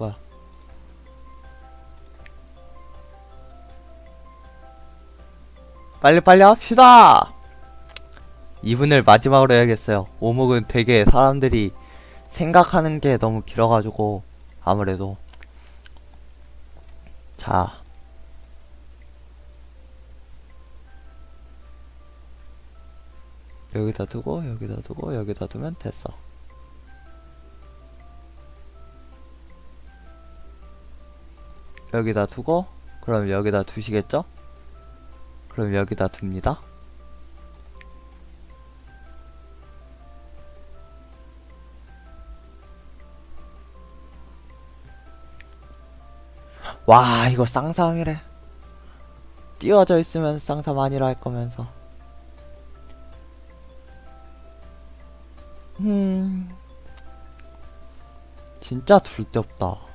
뭐야? 빨리빨리 합시다! 2분을 마지막으로 해야겠어요. 오목은 되게 사람들이 생각하는 게 너무 길어가지고, 아무래도. 자. 여기다 두고, 여기다 두고, 여기다 두면 됐어. 여기다 두고, 그럼 여기다 두시겠죠? 그럼 여기다 둡니다. 와, 이거 쌍삼이래. 띄워져 있으면 쌍삼 아니라 할 거면서. 음. 진짜 둘 데 없다.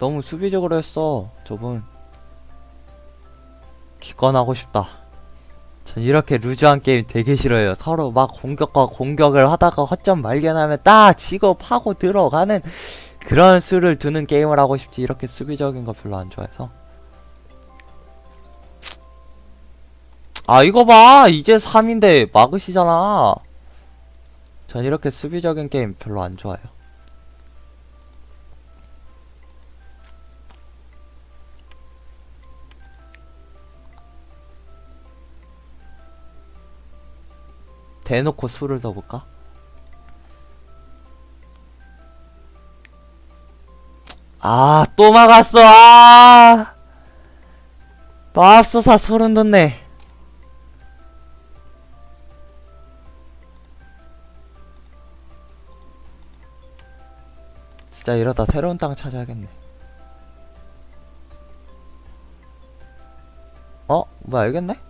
너무 수비적으로 했어, 저분. 기권하고 싶다. 전 이렇게 루즈한 게임 되게 싫어해요. 서로 막 공격과 공격을 하다가 허점 발견하면 딱 치고 파고 들어가는 그런 수를 두는 게임을 하고 싶지. 이렇게 수비적인 거 별로 안 좋아해서. 아, 이거 봐! 이제 3인데 막으시잖아. 전 이렇게 수비적인 게임 별로 안 좋아해요. 대놓고 술을 더 볼까? 아, 또 막았어! 아! 맙소사 소름 돋네. 진짜 이러다 새로운 땅 찾아야겠네. 어? 뭐 알겠네?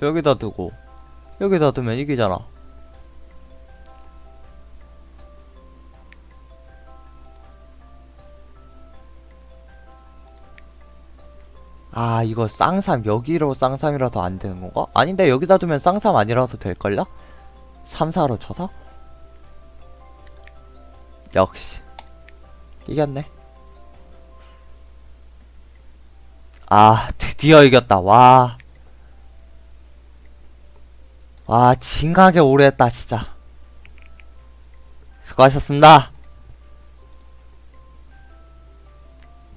여기다 두고 여기다 두면 이기잖아 아 이거 쌍삼 여기로 쌍삼이라도 안 되는 건가? 아닌데 여기다 두면 쌍삼 아니라도 될걸요? 3, 4로 쳐서? 역시 이겼네 아 드디어 이겼다 와 와, 징하게 오래 했다, 진짜. 수고하셨습니다.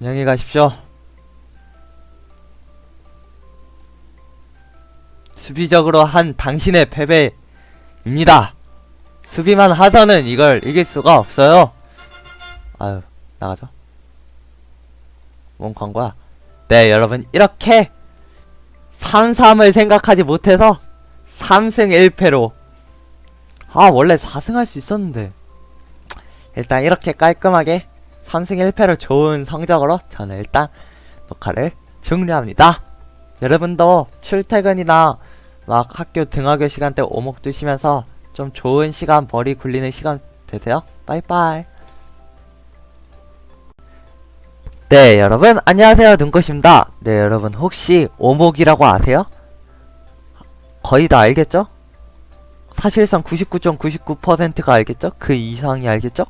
안녕히 가십시오. 수비적으로 한 당신의 패배입니다. 수비만 하서는 이걸 이길 수가 없어요. 아유, 나가죠. 뭔 광고야? 네, 여러분, 이렇게 3-3을 생각하지 못해서 3승 1패로. 아 원래 4승 할 수 있었는데. 일단 이렇게 깔끔하게 3승 1패로 좋은 성적으로 저는 일단 녹화를 종료합니다. 여러분도 출퇴근이나 막 학교 등하교 시간 때 오목 두시면서 좀 좋은 시간 머리 굴리는 시간 되세요. 빠이빠이. 네 여러분. 안녕하세요. 눈꽃입니다. 네 여러분. 혹시 오목이라고 아세요? 거의 다 알겠죠? 사실상 99.99%가 알겠죠? 그 이상이 알겠죠?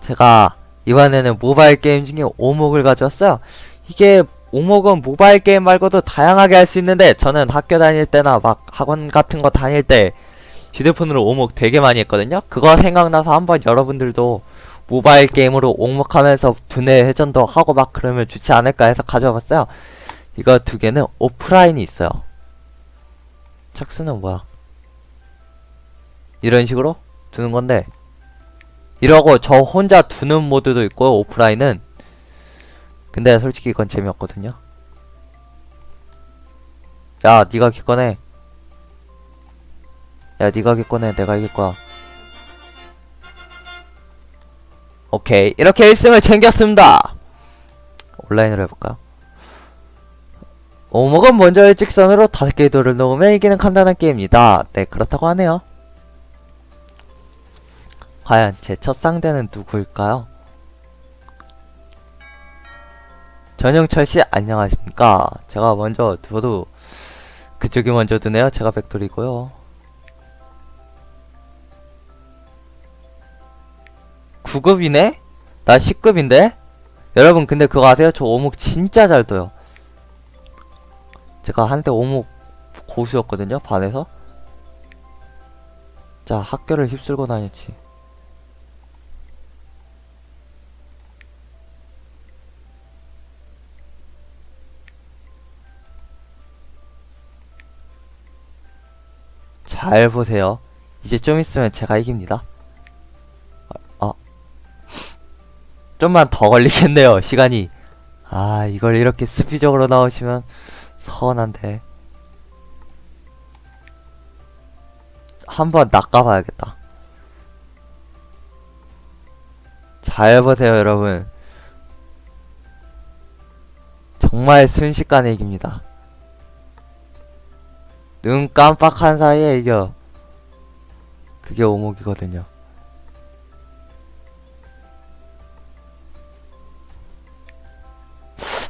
제가 이번에는 모바일 게임 중에 오목을 가져왔어요. 이게 오목은 모바일 게임 말고도 다양하게 할 수 있는데 저는 학교 다닐 때나 막 학원 같은 거 다닐 때 휴대폰으로 오목 되게 많이 했거든요. 그거 생각나서 한번 여러분들도 모바일 게임으로 오목하면서 두뇌 회전도 하고 막 그러면 좋지 않을까 해서 가져와봤어요. 이거 두 개는 오프라인이 있어요. 착수는 뭐야? 이런 식으로 두는 건데 이러고 저 혼자 두는 모드도 있고 오프라인은 근데 솔직히 이건 재미없거든요. 야, 네가 기꺼내. 야, 네가 기꺼내. 내가 이길 거야. 오케이. 이렇게 1승을 챙겼습니다. 온라인으로 해볼까요? 오목은 먼저 일직선으로 다섯 개의 돌을 놓으면 이기는 간단한 게임이다. 네, 그렇다고 하네요. 과연 제 첫 상대는 누구일까요? 전영철 씨 안녕하십니까? 제가 먼저 저도 그쪽이 먼저 드네요. 제가 백돌이고요. 9급이네? 나 10급인데? 여러분 근데 그거 아세요? 저 오목 진짜 잘 떠요. 제가 한때 오목 고수였거든요. 반에서. 자 학교를 휩쓸고 다녔지. 잘 보세요. 이제 좀 있으면 제가 이깁니다. 아, 아. 좀만 더 걸리겠네요, 시간이. 아, 이걸 이렇게 수비적으로 나오시면 서운한데. 한번 낚아봐야겠다. 잘 보세요, 여러분. 정말 순식간에 이깁니다. 눈 깜빡한 사이에 이겨. 그게 오목이거든요.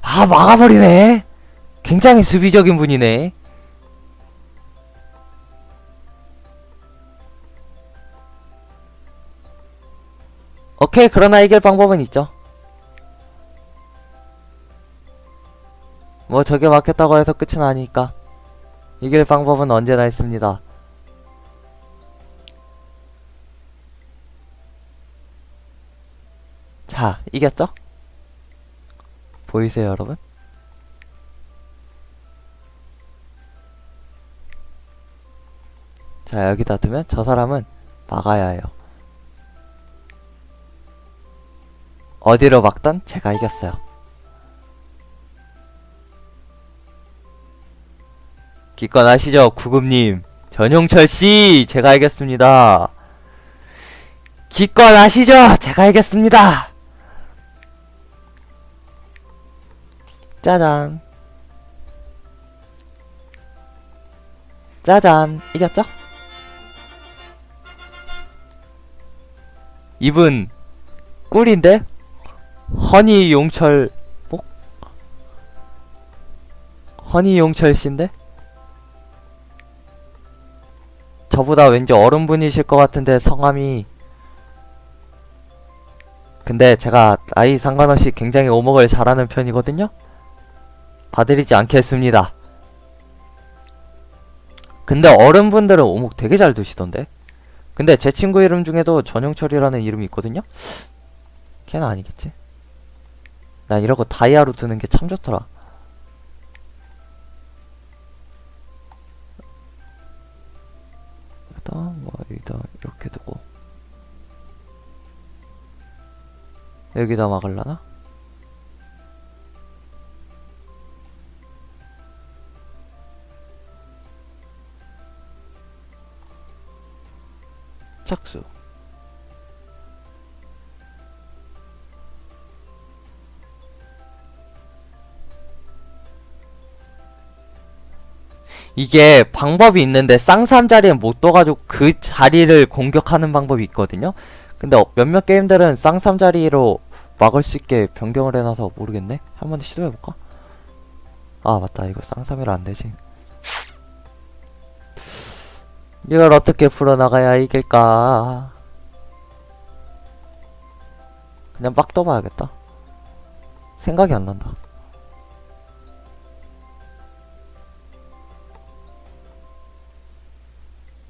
아, 막아버리네. 굉장히 수비적인 분이네. 오케이, 그러나 이길 방법은 있죠. 뭐 저게 막혔다고 해서 끝은 아니니까. 이길 방법은 언제나 있습니다. 자, 이겼죠? 보이세요, 여러분? 자, 여기다 두면 저 사람은 막아야 해요. 어디로 막던 제가 이겼어요. 기권하시죠, 구급님. 전용철 씨, 제가 이겼습니다. 기권하시죠, 제가 이겼습니다. 짜잔. 짜잔, 이겼죠? 이분 꿀인데 허니 용철 복? 허니 용철 씨인데? 저보다 왠지 어른분이실 것 같은데 성함이 근데 제가 나이 상관없이 굉장히 오목을 잘하는 편이거든요? 봐드리지 않겠습니다 근데 어른분들은 오목 되게 잘 두시던데? 근데 제 친구 이름 중에도 전용철이라는 이름이 있거든요? 걔는 아니겠지? 난 이러고 다이아로 두는 게 참 좋더라 여기다 뭐 여기다 이렇게 두고 여기다 막을라나? 착수 이게 방법이 있는데 쌍삼 자리에 못 떠가지고 그 자리를 공격하는 방법이 있거든요. 근데 어- 몇몇 게임들은 쌍삼 자리로 막을 수 있게 변경을 해놔서 모르겠네. 한번 시도해볼까? 아 맞다 이거 쌍삼이라 안 되지. 이걸 어떻게 풀어나가야 이길까? 그냥 막 떠봐야겠다. 생각이 안 난다.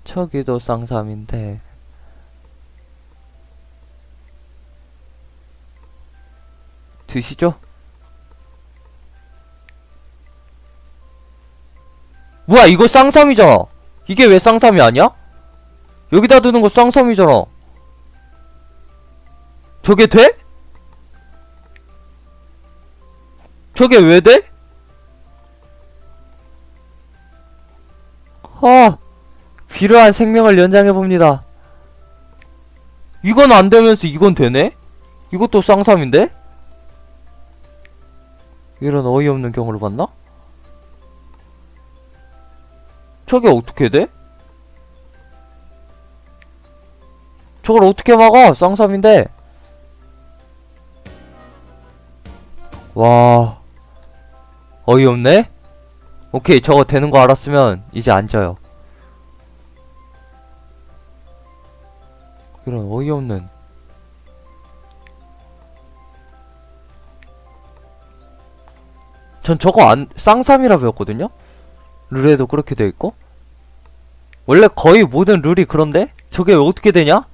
저기도 쌍삼인데 드시죠? 뭐야 이거 쌍삼이잖아 이게 왜 쌍삼이 아니야? 여기다 두는 거 쌍삼이잖아 저게 돼? 저게 왜 돼? 아 필요한 생명을 연장해봅니다. 이건 안 되면서 이건 되네? 이것도 쌍삼인데? 이런 어이없는 경우를 봤나? 저게 어떻게 돼? 저걸 어떻게 막아? 쌍삼인데? 와 어이없네? 오케이 저거 되는 거 알았으면 이제 앉아요 이런 어이없는 전 저거 안 쌍삼이라 배웠거든요? 룰에도 그렇게 돼 있고? 원래 거의 모든 룰이 그런데? 저게 어떻게 되냐?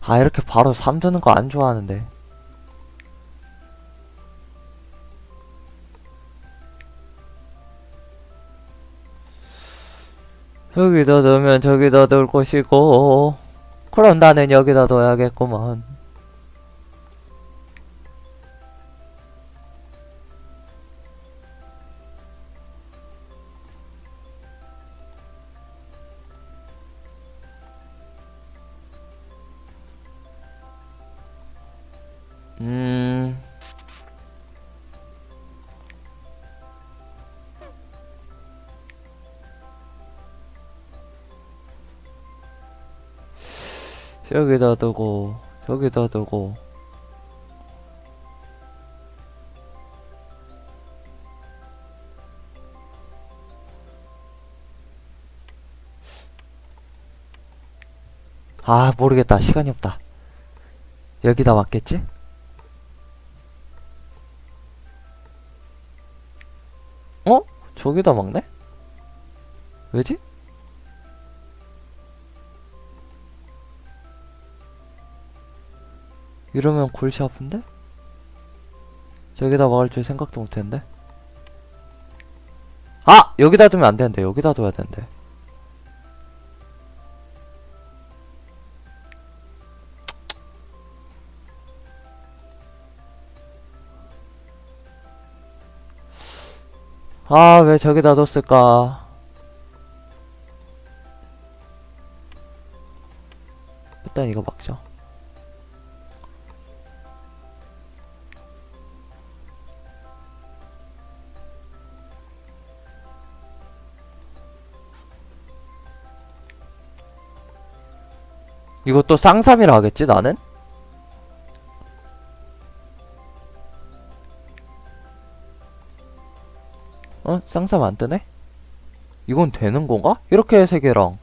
아 이렇게 바로 3 드는 거 안 좋아하는데 여기다 두면 저기다 둘 것이고 그럼 나는 여기다 둬야겠구먼 여기다 두고 저기다 두고 아 모르겠다 시간이 없다 여기다 맞겠지? 어? 저기다 막네? 왜지? 이러면 골치 아픈데? 저기다 막을 줄 생각도 못했는데? 아! 여기다 두면 안 되는데 여기다 둬야 되는데 아 왜 저기다 뒀을까 일단 이거 막자 이것도 쌍삼이라 하겠지 나는? 어? 쌍삼 안 뜨네? 이건 되는 건가? 이렇게 세 개랑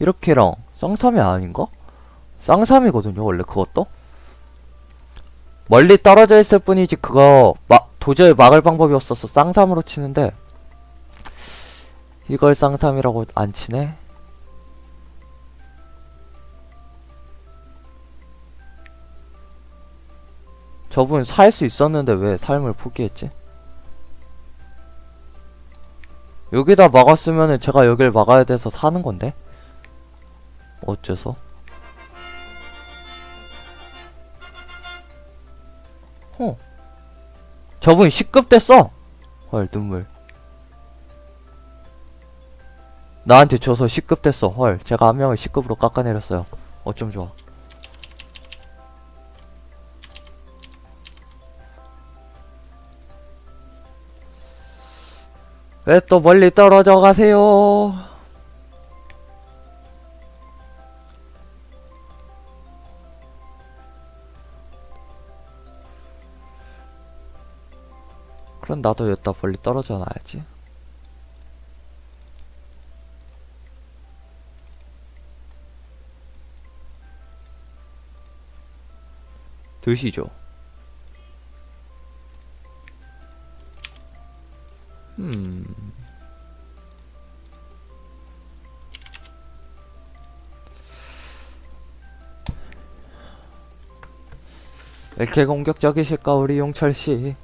이렇게랑 쌍삼이 아닌가? 쌍삼이거든요 원래 그것도? 멀리 떨어져 있을 뿐이지 그거 마, 도저히 막을 방법이 없어서 쌍삼으로 치는데 이걸 쌍삼이라고 안 치네? 저분 살 수 있었는데 왜 삶을 포기했지? 여기다 막았으면은 제가 여길 막아야 돼서 사는 건데? 어째서? 어. 저분 10급 됐어! 헐, 눈물. 나한테 줘서 10급 됐어. 헐, 제가 한 명을 10급으로 깎아내렸어요. 어쩜 좋아. 왜 또 멀리 떨어져 가세요? 그럼 나도 여기다 멀리 떨어져 놔야지. 드시죠. 이렇게 공격적이실까 우리 용철 씨?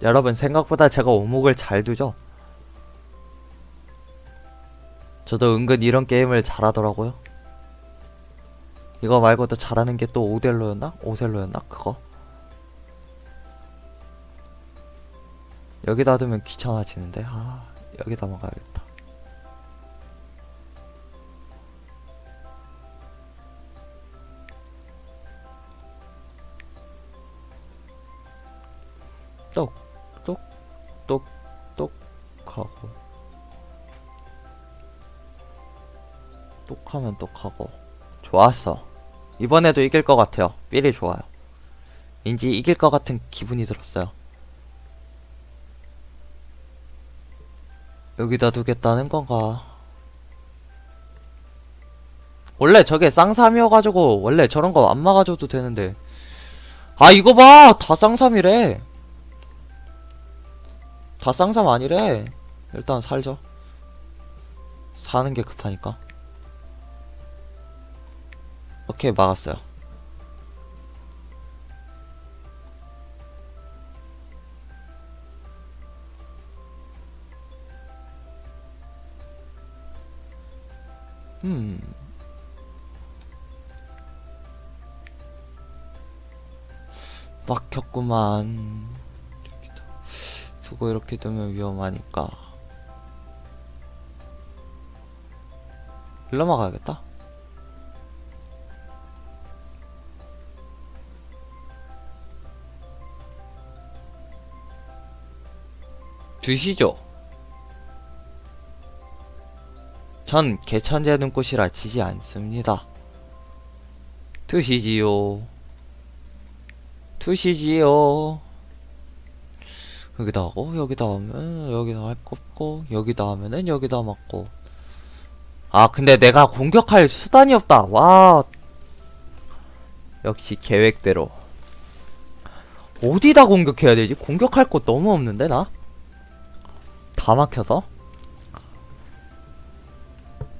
여러분 생각보다 제가 오목을 잘 두죠? 저도 은근 이런 게임을 잘하더라고요. 이거 말고도 잘하는 게 또 오델로였나? 오셀로였나? 그거? 여기다 두면 귀찮아지는데 아 여기다 막아야겠다 똑똑 똑 똑 똑 하고. 똑 하면 똑 하고. 좋았어. 이번에도 이길 것 같아요. 삘이 좋아요. 왠지 이길 것 같은 기분이 들었어요. 여기다 두겠다는 건가? 원래 저게 쌍삼이어가지고 원래 저런 거 안 막아줘도 되는데. 아 이거 봐 다 쌍삼이래 다 쌍삼 아니래. 일단 살죠. 사는 게 급하니까. 오케이 막았어요. 음. 막혔구만 두고 이렇게 두면 위험하니까. 일로 막아야겠다? 드시죠. 전 개천재 눈꽃이라 지지 않습니다. 드시지요. 드시지요 여기다 하고 여기다 하면 여기다 할거 없고 여기다 하면은 여기다 맞고. 아 근데 내가 공격할 수단이 없다. 와. 역시 계획대로. 어디다 공격해야 되지? 공격할 곳 너무 없는데 나? 다 막혀서?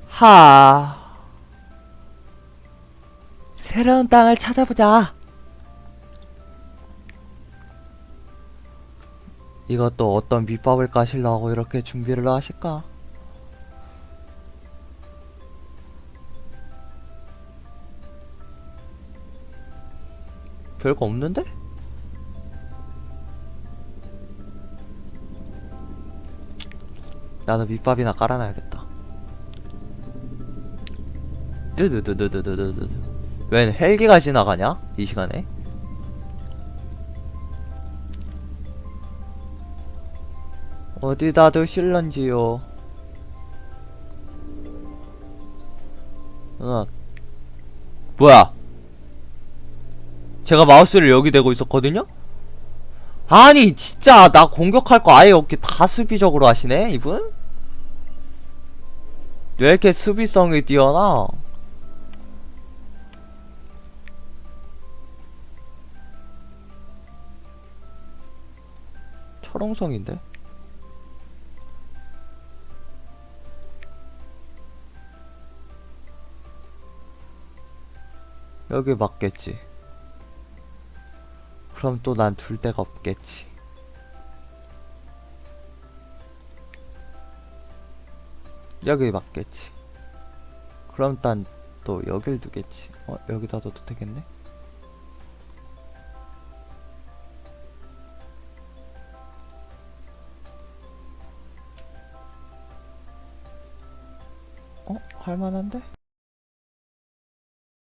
하. 새로운 땅을 찾아보자 이것도 어떤 밑밥을 까시려고 이렇게 준비를 하실까? 별거 없는데? 나도 밑밥이나 깔아놔야겠다. 뜨드드드드드드드. 웬 헬기가 지나가냐? 이 시간에? 어디다 두실런지요? 어. 뭐야? 제가 마우스를 여기 대고 있었거든요? 아니 진짜 나 공격할 거 아예 없게 다 수비적으로 하시네 이분? 왜 이렇게 수비성이 뛰어나? 철옹성인데? 여기 맞겠지. 그럼 또 난 둘 데가 없겠지. 여기 맞겠지. 그럼 난 또 여길 두겠지. 어, 여기다 둬도 되겠네? 어? 할만한데?